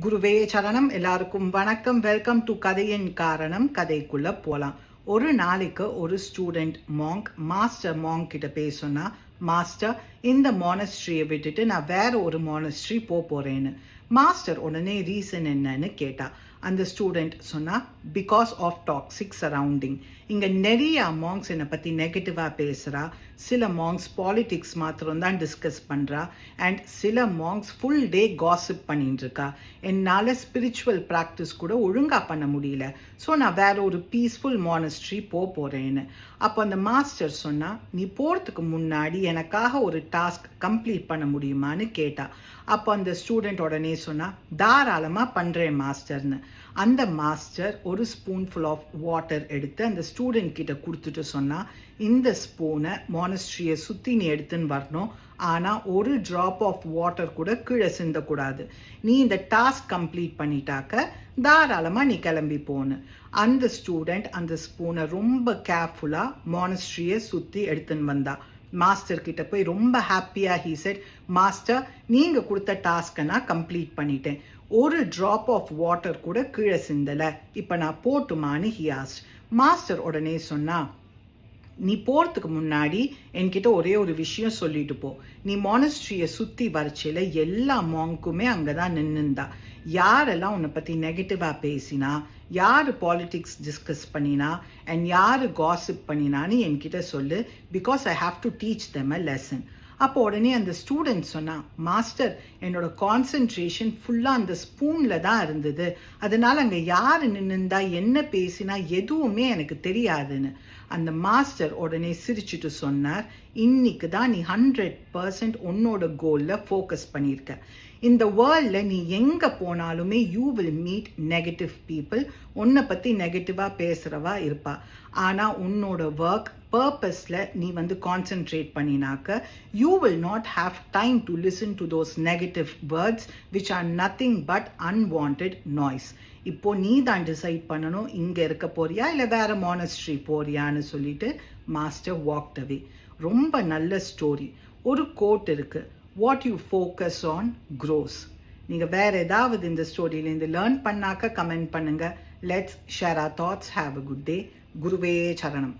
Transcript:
குருவே சரணம். எல்லாருக்கும் வணக்கம். வெல்கம் டு கதையின் காரணம். கதைக்குள்ள போலாம். ஒரு நாளைக்கு ஒரு ஸ்டூடெண்ட் மாங்க் மாஸ்டர் மாங்க் கிட்ட பேசுனா மாஸ்டர் இந்த மானஸ்ட்ரியை விட்டுட்டு நான் வேற ஒரு மானஸ்ட்ரி போக போறேன்னு. மாஸ்டர் உடனே ரீசன் என்னன்னு கேட்டா அந்த ஸ்டூடெண்ட் சொன்னால் பிகாஸ் ஆஃப் டாக்ஸிக் சரவுண்டிங் இங்கே நிறைய மாங்ஸ் என்னை பற்றி நெகட்டிவாக பேசுகிறா சில மாங்ஸ் பாலிடிக்ஸ் மாத்திரம் தான் டிஸ்கஸ் பண்ணுறா அண்ட் சில மாங்ஸ் ஃபுல் டே காசிப் பண்ணிட்டு இருக்கா. என்னால் ஸ்பிரிச்சுவல் ப்ராக்டிஸ் கூட ஒழுங்காக பண்ண முடியல. ஸோ நான் வேற ஒரு பீஸ்ஃபுல் மானஸ்ட்ரி போக போகிறேன்னு அப்போ அந்த மாஸ்டர் சொன்னால் நீ போகிறதுக்கு முன்னாடி எனக்காக ஒரு டாஸ்க் கம்ப்ளீட் பண்ண முடியுமான்னு கேட்டா. அப்போ அந்த ஸ்டூடெண்ட் உடனே சொன்னால் தாராளமாக பண்ணுறேன் மாஸ்டர்னு அந்த மாஸ்டர் ஒரு ஸ்பூன் ஃபுல் ஆஃப் வாட்டர் எடுத்து அந்த ஸ்டூடெண்ட் கிட்ட கொடுத்துட்டு சொன்னா இந்த ஸ்பூனை மானஸ்ட்ரியை சுற்றி நீ எடுத்துன்னு வரணும். ஆனால் ஒரு ட்ராப் ஆஃப் வாட்டர் கூட கீழே சிந்தக்கூடாது. நீ இந்த டாஸ்க் கம்ப்ளீட் பண்ணிட்டாக்க தாராளமாக நீ கிளம்பி போன்னு. அந்த ஸ்டூடெண்ட் அந்த ஸ்பூனை ரொம்ப கேர்ஃபுல்லாக மானஸ்ட்ரியை சுற்றி எடுத்துன்னு வந்தா. மாஸ்டர் கிட்ட போய் ரொம்ப ஹாப்பியா ஹீ செட் மாஸ்டர் நீங்கள் கொடுத்த டாஸ்க்கை நான் கம்ப்ளீட் பண்ணிட்டேன். ஒரு ட்ராப் ஆஃப் வாட்டர் கூட கீழே சிந்தலை. இப்போ நான் போட்டுமான்னு ஹி ஆஸ்ட் மாஸ்டர் உடனே சொன்னா நீ போறதுக்கு முன்னாடி என்கிட்ட ஒரே ஒரு விஷயம் சொல்லிட்டு போ. நீ மானஸ்ட்ரியை சுற்றி வரைச்சில எல்லா மாங்க்குமே அங்கதான் நின்றுந்தா யாரெல்லாம் உன்னை பற்றி நெகட்டிவாக பேசினா யார் பாலிட்டிக்ஸ் டிஸ்கஸ் பண்ணினா அண்ட் யார் காசிப் பண்ணினான்னு என்கிட்ட சொல்லு because I have to teach them a lesson அப்போ உடனே அந்த ஸ்டூடெண்ட் சொன்னான் மாஸ்டர் என்னோட கான்சென்ட்ரேஷன் ஃபுல்லாக அந்த ஸ்பூனில் தான் இருந்தது. அதனால் அங்கே யார் நின்றுந்தா என்ன பேசினா எதுவுமே எனக்கு தெரியாதுன்னு. அந்த மாஸ்டர் உடனே சிரிச்சுட்டு சொன்னார் இன்னைக்கு தான் நீ ஹண்ட்ரட் பர்சன்ட் உன்னோட கோலில் ஃபோக்கஸ் பண்ணியிருக்க இந்த வேர்ல்டில் நீ எங்கே போனாலுமே you will meet negative people உன்னை பற்றி நெகட்டிவாக பேசுகிறவா இருப்பா. ஆனால் உன்னோட ஒர்க் பர்பஸில் நீ வந்து concentrate பண்ணினாக்க you will not have time to listen to those negative words which are nothing but unwanted noise இப்போ நீ தான் டிசைட் பண்ணணும் இங்கே இருக்க போறியா? இல்லை வேற மானஸ்ட்ரி போறியான்னு சொல்லிட்டு மாஸ்டர் வாக்ட் அவே ரொம்ப நல்ல ஸ்டோரி ஒரு கோட் இருக்கு. What you focus on grows நீங்கள் வேற ஏதாவது இந்த ஸ்டோரியிலேருந்து லேர்ன் பண்ணாக்க கமெண்ட் பண்ணுங்க. Let's share our thoughts have a good day குருவே சரணம்.